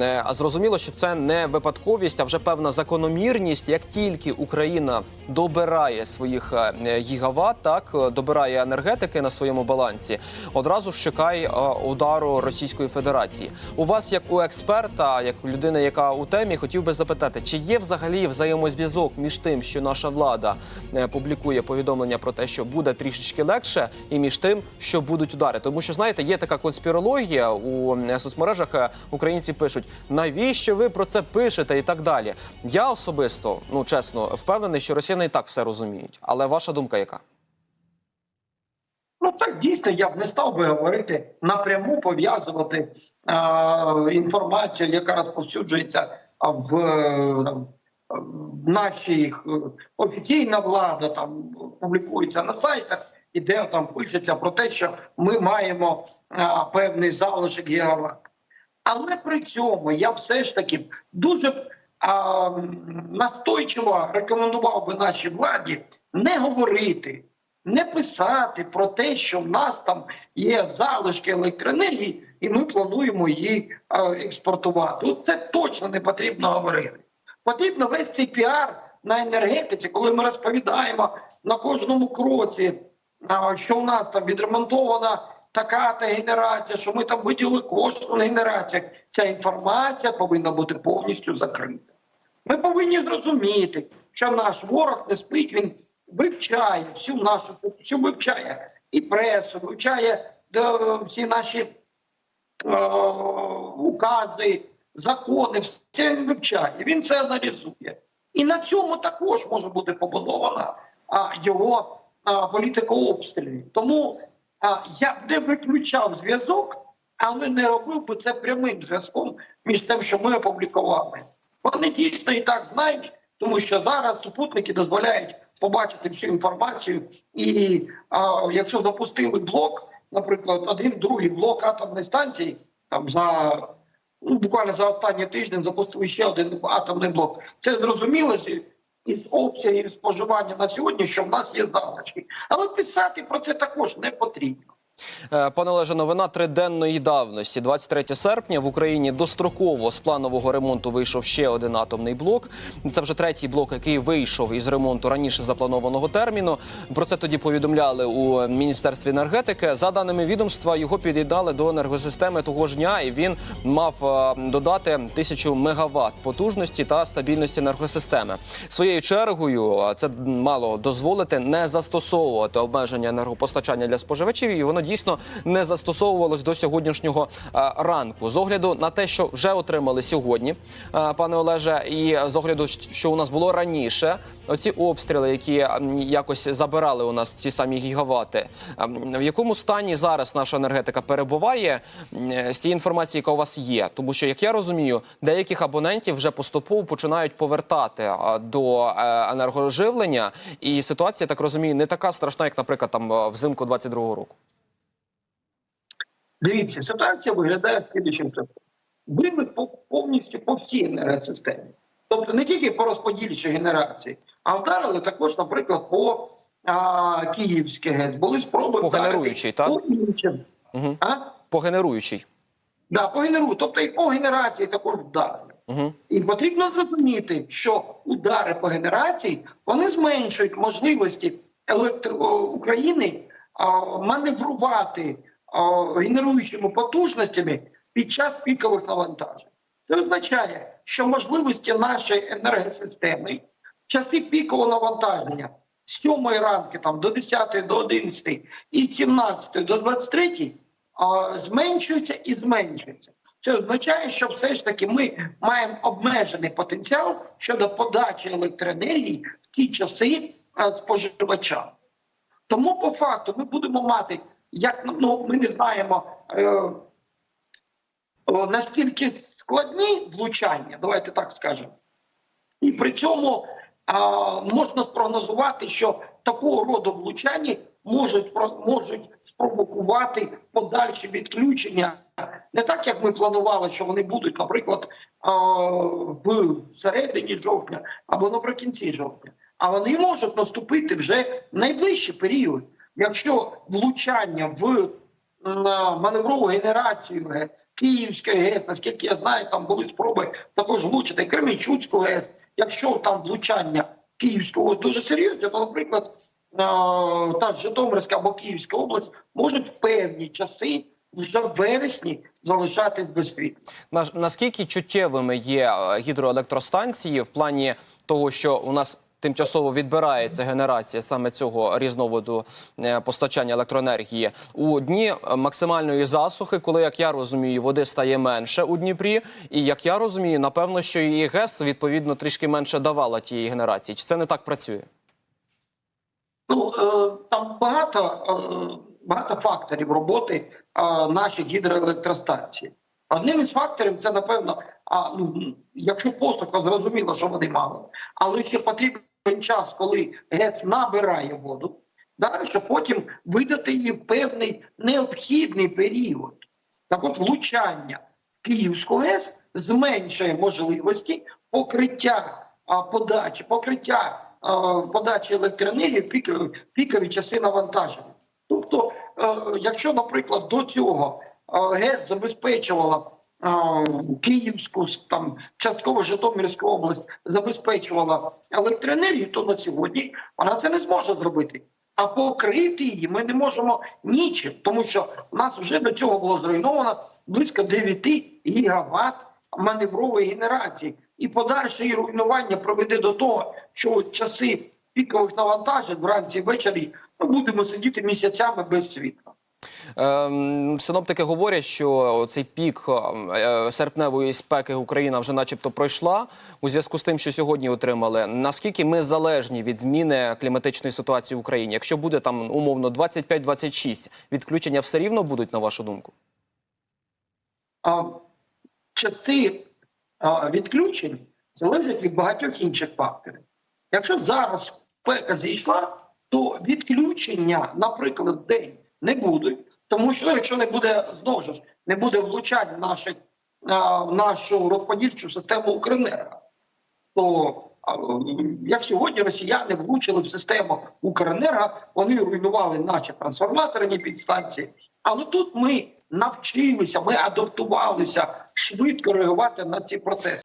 Е, А зрозуміло, що це не випадковість, а вже певна закономірність. Як тільки Україна добирає своїх е, гігават, так е, добирає енергетики на своєму балансі, одразу ж чекає е, удару Російської Федерації. У вас, як у експерта, як у людини, яка у темі, хотів би запитати, чи є взагалі взаємозв'язок між тим, що наша влада публікує повідомлення про те, що буде трішечки легше, і між тим, що будуть удари, тому що знаєте, є така конспірологія у соцмережах. Українці пишуть, навіщо ви про це пишете і так далі. Я особисто, ну чесно, впевнений, що росіяни і так все розуміють. Але ваша думка яка? Ну так дійсно я б не став би говорити напряму пов'язувати е, інформацію, яка розповсюджується а, в, е, е, офіційна влада там публікується на сайтах, і де там пишеться про те, що ми маємо е, певний залишок гігават. Але при цьому я все ж таки дуже а, настойчиво рекомендував би нашій владі не говорити не писати про те, що в нас там є залишки електроенергії, і ми плануємо її е, експортувати. От це точно не потрібно говорити. Потрібно весь цей піар на енергетиці, коли ми розповідаємо на кожному кроці, е, що у нас там відремонтована така та генерація, що ми там виділили кошти на генерацію. Ця інформація повинна бути повністю закрита. Ми повинні зрозуміти, що наш ворог не спить, він вивчає всю нашу всю вивчає і пресу, вивчає всі наші е, укази, закони, все він вивчає. Він це аналізує. І на цьому також може бути побудована а, його політика обстрілів. Тому я б не виключав зв'язок, але не робив би це прямим зв'язком між тим, що ми опублікували. Вони дійсно і так знають, тому що зараз супутники дозволяють побачити всю інформацію. І а, якщо запустили блок, наприклад, один другий блок атомної станції, там за ну, буквально за останній тиждень запустили ще один атомний блок. Це зрозуміло із опцією споживання на сьогодні, що в нас є залишки. Але писати про це також не потрібно. Е, Пане Олеже, новина триденної давності. 23 серпня в Україні достроково з планового ремонту вийшов ще один атомний блок. Це вже третій блок, який вийшов із ремонту раніше запланованого терміну. Про це тоді повідомляли у міністерстві енергетики. За даними відомства, його під'єднали до енергосистеми того ж дня, і він мав е, додати тисячу мегаватт потужності та стабільності енергосистеми. Своєю чергою е, це мало дозволити не застосовувати обмеження енергопостачання для споживачів, і воно дійсно не застосовувалось до сьогоднішнього е, ранку. З огляду на те, що вже отримали сьогодні, е, пане Олеже, і з огляду, що у нас було раніше, оці обстріли, які якось забирали у нас ті самі гігавати. В якому стані зараз наша енергетика перебуває з тієї інформації, яка у вас є? Тому що, як я розумію, деяких абонентів вже поступово починають повертати до е, енергоживлення, і ситуація, так розумію, не така страшна, як, наприклад, там взимку 22-го року. Дивіться, ситуація виглядає слідчим чином. Били повністю по всій енергосистемі. Тобто не тільки по розподільчій генерації, а вдарили також, наприклад, по а, Київській ГЕС. Були спроби По генеруючій, так? Угу. А? По генеруючій. Да, по генеру. Тобто і по генерації також вдарили. Угу. І потрібно зрозуміти, що удари по генерації вони зменшують можливості електро України а, маневрувати генеруючими потужностями під час пікових навантажень. Це означає, що можливості нашої енергосистеми в часи пікового навантаження з 7 ранку там, до 10 до 11 і 17 до 23 зменшуються і зменшуються. Це означає, що все ж таки ми маємо обмежений потенціал щодо подачі електроенергії в ті часи споживачам. Тому по факту ми будемо мати, як ну ми не знаємо е, о, наскільки складні влучання, давайте так скажемо. І при цьому а, можна спрогнозувати, що такого роду влучання можуть можуть спровокувати подальші відключення. Не так, як ми планували, що вони будуть, наприклад, а, в середині жовтня або наприкінці жовтня. А вони можуть наступити вже в найближчий період, якщо влучання в маневрову генерацію Київської ГЕС, наскільки я знаю, там були спроби також влучити Кременчуцьку ГЕС. Якщо там влучання Київського дуже серйозне, то, наприклад, е, та Житомирська або Київська область можуть в певні часи вже в вересні залишатись без світла. На- Наскільки чуттєвими є е, гідроелектростанції в плані того, що у нас тимчасово відбирається генерація саме цього різновиду е, постачання електроенергії у дні максимальної засухи, коли, як я розумію, води стає менше у Дніпрі, і як я розумію, напевно, що і ГЕС відповідно трішки менше давала тієї генерації. Чи це не так працює? Ну е, там багато, е, багато факторів роботи наших гідроелектростанцій. Одним із факторів це напевно, а ну якщо посуха, зрозуміло, що вони мало, але ще потрібен час, коли ГЕЦ набирає воду, далі потім видати її в певний необхідний період. Так от влучання в Київську ГЕС зменшує можливості покриття подачі, покриття подачі електроенергії в пікові, пікові часи навантаження. Тобто, е, якщо, наприклад, до цього е, ГЕС забезпечувала Київську, там частково Житомирську область забезпечувала електроенергію, то на сьогодні вона це не зможе зробити. А покрити її ми не можемо нічим, тому що в нас вже до цього було зруйновано близько 9 гігават маневрової генерації, і подальше її руйнування приведе до того, що часи пікових навантажень вранці ввечері ми будемо сидіти місяцями без світла. Ем, Синоптики говорять, що цей пік е, серпневої спеки Україна вже, начебто, пройшла у зв'язку з тим, що сьогодні отримали. Наскільки ми залежні від зміни кліматичної ситуації в Україні? Якщо буде там умовно 25-26, відключення все рівно будуть, на вашу думку? Часи відключень залежать від багатьох інших факторів. Якщо зараз спека зійшла, то відключення, наприклад, день не будуть, тому що якщо не буде знову ж не буде влучань в наші, в нашу розподільчу систему Укренерго, то як сьогодні росіяни влучили в систему Укренерго, вони руйнували наші трансформаторні підстанції. Але тут ми навчилися, ми адаптувалися швидко реагувати на ці процеси.